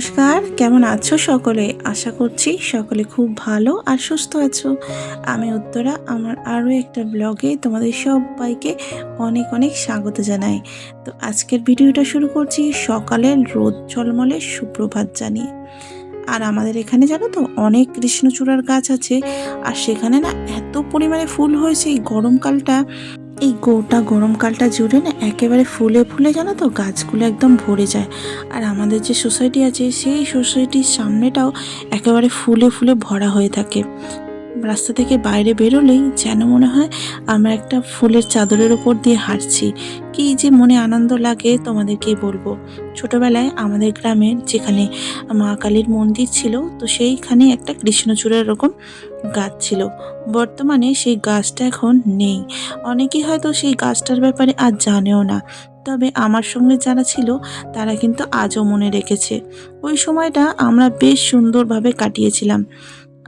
নমস্কার, কেমন আছো সকলে? আশা করছি সকলে খুব ভালো আর সুস্থ আছো। আমি উত্তরা, আমার আরও একটা ব্লগে তোমাদের সবাইকে অনেক অনেক স্বাগত জানাই। তো আজকের ভিডিওটা শুরু করছি সকালের রোদ ঝলমলে সুপ্রভাত জানিয়ে। আর আমাদের এখানে জানো তো অনেক কৃষ্ণচূড়ার গাছ আছে, আর সেখানে না এত পরিমাণে ফুল হয়েছে এই গরমকালটা। এই গোটা গরমকালটা জুড়ে না একেবারে ফুলে ফুলে জানো তো গাছগুলো একদম ভরে যায়। আর আমাদের যে সোসাইটি আছে, সেই সোসাইটির সামনেটাও একেবারে ফুলে ফুলে ভরা হয়ে থাকে। রাস্তা থেকে বাইরে বেরোলেই যেন মনে হয় আমরা একটা ফুলের চাদরের ওপর দিয়ে হাঁটছি। কি যে মনে আনন্দ লাগে তোমাদেরকে বলব। ছোটবেলায় আমাদের গ্রামের যেখানে মা কালীর মন্দির ছিল, তো সেইখানে একটা কৃষ্ণচূড়ার এরকম গাছ ছিল। বর্তমানে সেই গাছটা এখন নেই। অনেকেই হয়তো সেই গাছটার ব্যাপারে আর জানেও না, তবে আমার সঙ্গে যারা ছিল, তারা কিন্তু আজও মনে রেখেছে। ওই সময়টা আমরা বেশ সুন্দরভাবে কাটিয়েছিলাম।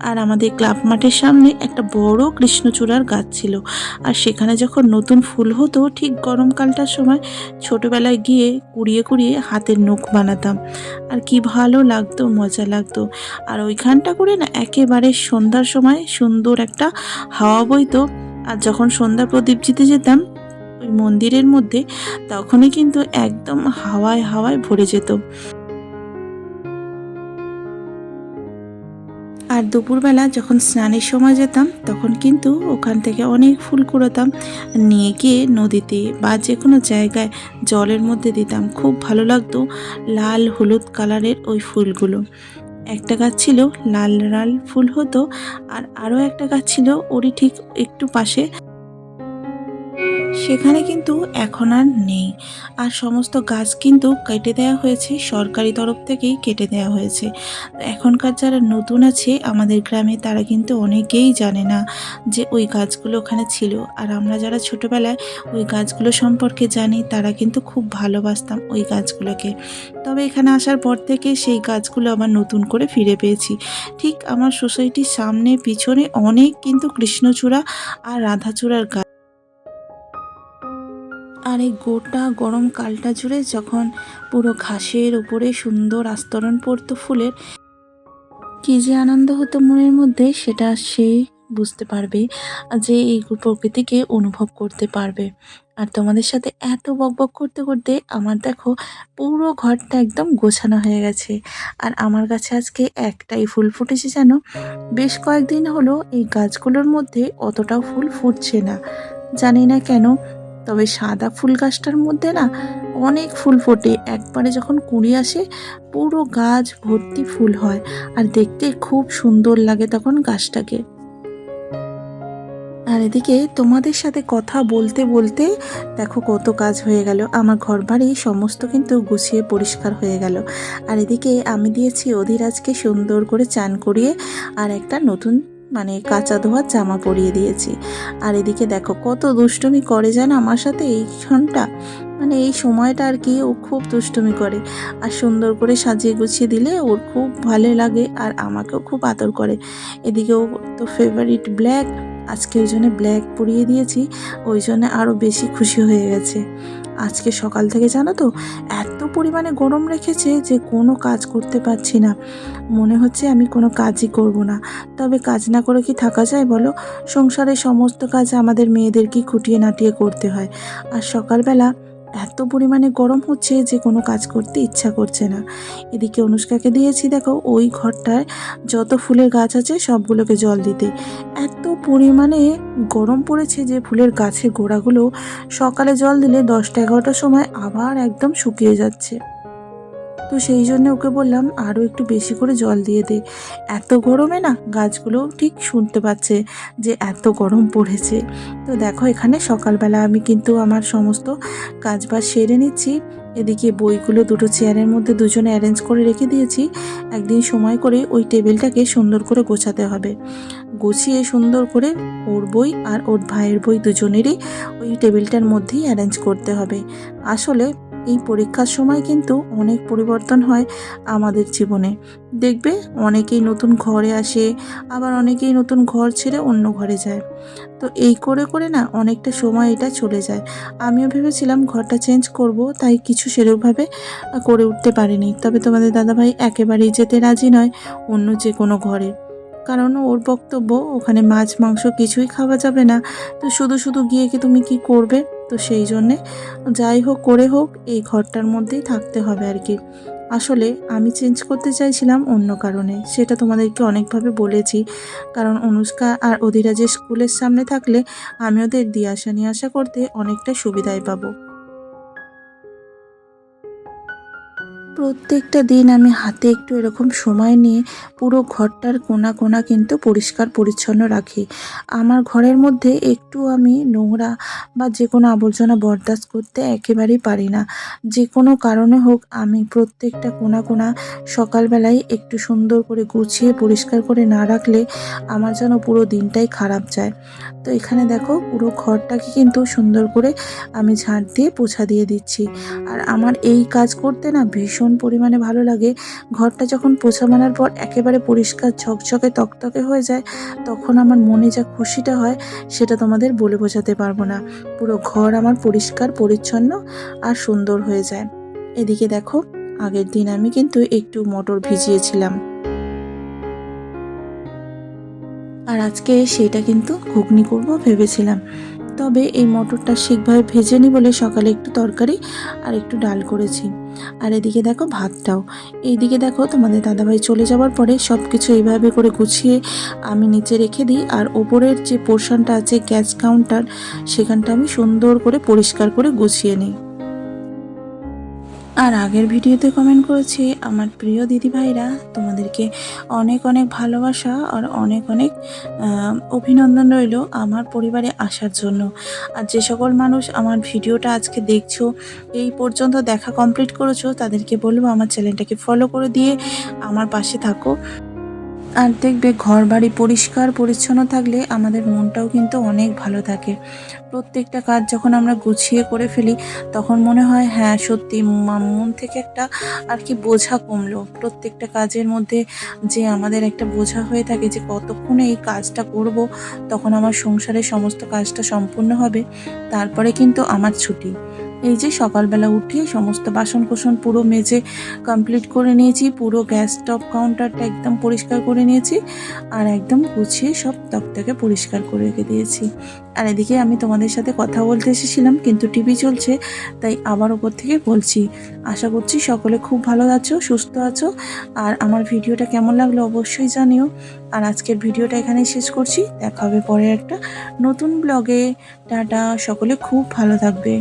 আর আমাদের ক্লাব মাঠের সামনে একটা বড় কৃষ্ণচূড়ার গাছ ছিল। আর সেখানে যখন নতুন ফুল হতো, ঠিক গরমকালটার সময় ছোটবেলায় গিয়ে কুড়িয়ে কুড়িয়ে হাতের নখ বানাতাম। আর কি ভালো লাগতো, মজা লাগতো। আর ওইখানটা করে না, একেবারে সন্ধ্যার সময় সুন্দর একটা হাওয়া বইতো। আর যখন সন্ধ্যা প্রদীপ জিতে যেতাম, ওই মন্দিরের মধ্যে, তখনই কিন্তু একদম হাওয়ায় হাওয়ায় ভরে যেত। আর দুপুরবেলা যখন স্নানের সময় যেতাম, তখন কিন্তু ওখান থেকে অনেক ফুল কুড়োতাম, নিয়ে গিয়ে নদীতে বা যে কোনো জায়গায় জলের মধ্যে দিতাম। খুব ভালো লাগতো লাল হলুদ কালারের ওই ফুলগুলো। একটা গাছ ছিল, লাল লাল ফুল হতো, আর আরও একটা গাছ ছিল, ওরই ঠিক একটু পাশে সেখানে কিন্তু এখন আর নেই। আর সমস্ত গাছ কিন্তু কেটে দেওয়া হয়েছে, সরকারি তরফ থেকেই কেটে দেওয়া হয়েছে। এখনকার যারা নতুন আছে আমাদের গ্রামে, তারা কিন্তু অনেকেই জানে না যে ওই গাছগুলো ওখানে ছিল। আর আমরা যারা ছোটোবেলায় ওই গাছগুলো সম্পর্কে জানি, তারা কিন্তু খুব ভালোবাসতাম ওই গাছগুলোকে। তবে এখানে আসার পর থেকে সেই গাছগুলো আবার নতুন করে ফিরে পেয়েছি। ঠিক আমার সোসাইটির সামনে, পিছনে অনেক কিন্তু কৃষ্ণচূড়া আর রাধাচূড়ার গাছ। আর এই গোটা গরমকালটা জুড়ে যখন পুরো ঘাসের উপরে সুন্দর আস্তরণ পড়তো ফুলের, কী যে আনন্দ হতো মনের মধ্যে সেটা সে বুঝতে পারবে যে এই প্রকৃতিকে অনুভব করতে পারবে। আর তোমাদের সাথে এত বকবক করতে করতে আমার দেখো পুরো ঘরটা একদম গোছানো হয়ে গেছে। আর আমার কাছে আজকে একটাই ফুল ফুটেছে যেন বেশ কয়েকদিন হলো এই গাছগুলোর মধ্যে অতটাও ফুল ফুটছে না। জানি না কেন তবে সাদা ফুল গাছটার মধ্যে না অনেক ফুল ফোটে। একবারে যখন কুড়ি আসে, পুরো গাছ ভর্তি ফুল হয় আর দেখতে খুব সুন্দর লাগে তখন গাছটাকে। আর এদিকে তোমাদের সাথে কথা বলতে বলতে দেখো কত কাজ হয়ে গেল। আমার ঘর বাড়ি সমস্ত কিন্তু গুছিয়ে পরিষ্কার হয়ে গেল। আর এদিকে আমি দিয়েছি অধীরাজকে সুন্দর করে চান করিয়ে আর একটা নতুন মানে কাঁচা ধোয়া জামা পরিয়ে দিয়েছি। আর এদিকে দেখো কত দুষ্টুমি করে যেন আমার সাথে এই ক্ষণটা মানে এই সময়টা আর কি ও খুব দুষ্টুমি করে। আর সুন্দর করে সাজিয়ে গুছিয়ে দিলে ওর খুব ভালো লাগে আর আমাকেও খুব আদর করে। এদিকে ও তো ফেভারিট ব্ল্যাক আজকে ওই জন্য ব্ল্যাক পরিয়ে দিয়েছি। ওই জন্য আরও বেশি খুশি হয়ে গেছে। আজকে সকাল থেকে জানো তো, এত পরিমাণে গরম রেখেছে যে কোনো কাজ করতে পারছি না। মনে হচ্ছে আমি কোনো কাজই করব না। তবে কাজ না করে কি থাকা যায় বলো? সংসারের সমস্ত কাজ আমাদের মেয়েদেরকেই খুঁটিয়ে নাটিয়ে করতে হয়। আর সকালবেলা এত পরিমাণে গরম হচ্ছে যে কোনো কাজ করতে ইচ্ছা করছে না। এদিকে অনুষ্কাকে দিয়েছি, দেখো, ওই ঘরটায় যত ফুলের গাছ আছে সবগুলোকে জল দিতে। এত পরিমাণে গরম পড়েছে যে ফুলের গাছের গোড়াগুলো সকালে জল দিলে দশটা এগারোটার সময় আবার একদম শুকিয়ে যাচ্ছে। তো সেই জন্য ওকে বললাম আরও একটু বেশি করে জল দিয়ে দে। এত গরমে না গাছগুলো ঠিক শুনতে পাচ্ছে যে এত গরম পড়েছে। তো দেখো এখানে সকালবেলা আমি কিন্তু আমার সমস্ত কাজ বাজ সেরে নিচ্ছি। এদিকে বইগুলো দুটো চেয়ারের মধ্যে দুজনে অ্যারেঞ্জ করে রেখে দিয়েছি। একদিন সময় করে ওই টেবিলটাকে সুন্দর করে গোছাতে হবে। গুছিয়ে সুন্দর করে ওর বই আর ওর ভাইয়ের বই দুজনেরই ওই টেবিলটার মধ্যেই অ্যারেঞ্জ করতে হবে। আসলে এই পরীক্ষার সময় কিন্তু অনেক পরিবর্তন হয় আমাদের জীবনে। দেখবে অনেকেই নতুন ঘরে আসে, আবার অনেকেই নতুন ঘর ছেড়ে অন্য ঘরে যায়। তো এই করে করে না অনেকটা সময় এটা চলে যায়। আমিও ভেবেছিলাম ঘরটা চেঞ্জ করব, তাই কিছু সেরকমভাবে করে উঠতে পারিনি। তবে তোমাদের দাদাভাই একেবারেই যেতে রাজি নয় অন্য যে কোনো ঘরে। কারণ ওর বক্তব্য, ওখানে মাছ, মাংস কিছুই খাওয়া যাবে না। তো শুধু শুধু গিয়ে কি তুমি কি করবে? তো সেই জন্যে যাই হোক, করে হোক, এই ঘরটার মধ্যেই থাকতে হবে আর কি। আসলে আমি চেঞ্জ করতে চাইছিলাম অন্য কারণে, সেটা তোমাদেরকে অনেকভাবে বলেছি। কারণ অনুষ্কা আর অধিরাজের স্কুলের সামনে থাকলে, আমি ওদের দিয়ে আসা নিয়ে আসা করতে অনেকটা সুবিধাই পাবো। প্রত্যেকটা দিন আমি হাতে একটু এরকম সময় নিয়ে পুরো ঘরটার কোনা কোনা কিন্তু পরিষ্কার পরিচ্ছন্ন রাখি। আমার ঘরের মধ্যে একটু আমি নোংরা বা যে কোনো আবর্জনা বরদাস্ত করতে একেবারেই পারি না। যে কোনো কারণে হোক আমি প্রত্যেকটা কোনা কোনা সকালবেলায় একটু সুন্দর করে গুছিয়ে পরিষ্কার করে না রাখলে আমার যেন পুরো দিনটাই খারাপ যায়। তো এখানে দেখো পুরো ঘরটাকে কিন্তু সুন্দর করে আমি ঝাঁট দিয়ে পোছা দিয়ে দিচ্ছি। আর আমার এই কাজ করতে না ভীষণ পরিমাণে ভালো লাগে। ঘরটা যখন পোছা মানার পর একেবারে পরিষ্কার ঝকঝকে তকতকে হয়ে যায়, তখন আমার মনে যা খুশিটা হয় সেটা তোমাদের বলে বোঝাতে পারব না। পুরো ঘর আমার পরিষ্কার, পরিচ্ছন্ন আর সুন্দর হয়ে যায়। এদিকে দেখো আগের দিন আমি কিন্তু একটু মটর ভিজিয়েছিলাম। আর আজকে সেটা কিন্তু ঘুগনি করব ভেবেছিলাম। তবে এই মটরটা ঠিকভাবে ভেজে নি বলে সকালে একটু তরকারি আর একটু ডাল করেছি। আর এদিকে দেখো ভাতটাও। এইদিকে দেখো তোমাদের দাদাভাই চলে যাওয়ার পরে সব কিছু এইভাবে করে গুছিয়ে আমি নিচে রেখে দিই আর ওপরের যে পোর্শনটা আছে গ্যাস কাউন্টার সেখানটা আমি সুন্দর করে পরিষ্কার করে গুছিয়ে নিই। আর আগের ভিডিওতে কমেন্ট করেছি, আমার প্রিয় দিদিভাইরা, তোমাদেরকে অনেক অনেক ভালোবাসা আর অনেক অনেক অভিনন্দন রইল আমার পরিবারে আসার জন্য। আর যে সকল মানুষ আমার ভিডিওটা আজকে দেখছ, এই পর্যন্ত দেখা কমপ্লিট করেছ, তাদেরকে বলব আমার চ্যানেলটাকে ফলো করে দিয়ে আমার পাশে থাকো। আর দেখবে ঘর বাড়ি পরিষ্কার, পরিচ্ছন্ন থাকলে আমাদের মনটাও কিন্তু অনেক ভালো থাকে। প্রত্যেকটা কাজ যখন আমরা গুছিয়ে করে ফেলি, তখন মনে হয় হ্যাঁ সত্যি মন থেকে একটা আর কি বোঝা কমলো। প্রত্যেকটা কাজের মধ্যে যে আমাদের একটা বোঝা হয়ে থাকে যে কতক্ষণে এই কাজটা করব, তখন আমার সংসারের সমস্ত কাজটা সম্পূর্ণ হবে। তারপরে কিন্তু আমার ছুটি। এই যে সকালবেলা উঠে সমস্ত বাসন কোসন পুরো মেজে কমপ্লিট করে নিয়েছি, পুরো গ্যাস স্টপ কাউন্টারটা একদম পরিষ্কার করে নিয়েছি, আর একদম গুছিয়ে সব তকটাকে পরিষ্কার করে রেখে দিয়েছি। আর এদিকে আমি তোমাদের সাথে কথা বলতে এসেছিলাম, কিন্তু টিভি চলছে, তাই আবার ওপর থেকে বলছি, আশা করছি সকলে খুব ভালো আছো, সুস্থ আছো, আর আমার ভিডিওটা কেমন লাগল অবশ্যই জানিও। আর আজকের ভিডিওটা এখানে শেষ করছি, দেখা হবে পরে একটা নতুন ব্লগে টাটা, সকলে খুব ভালো থাকবে।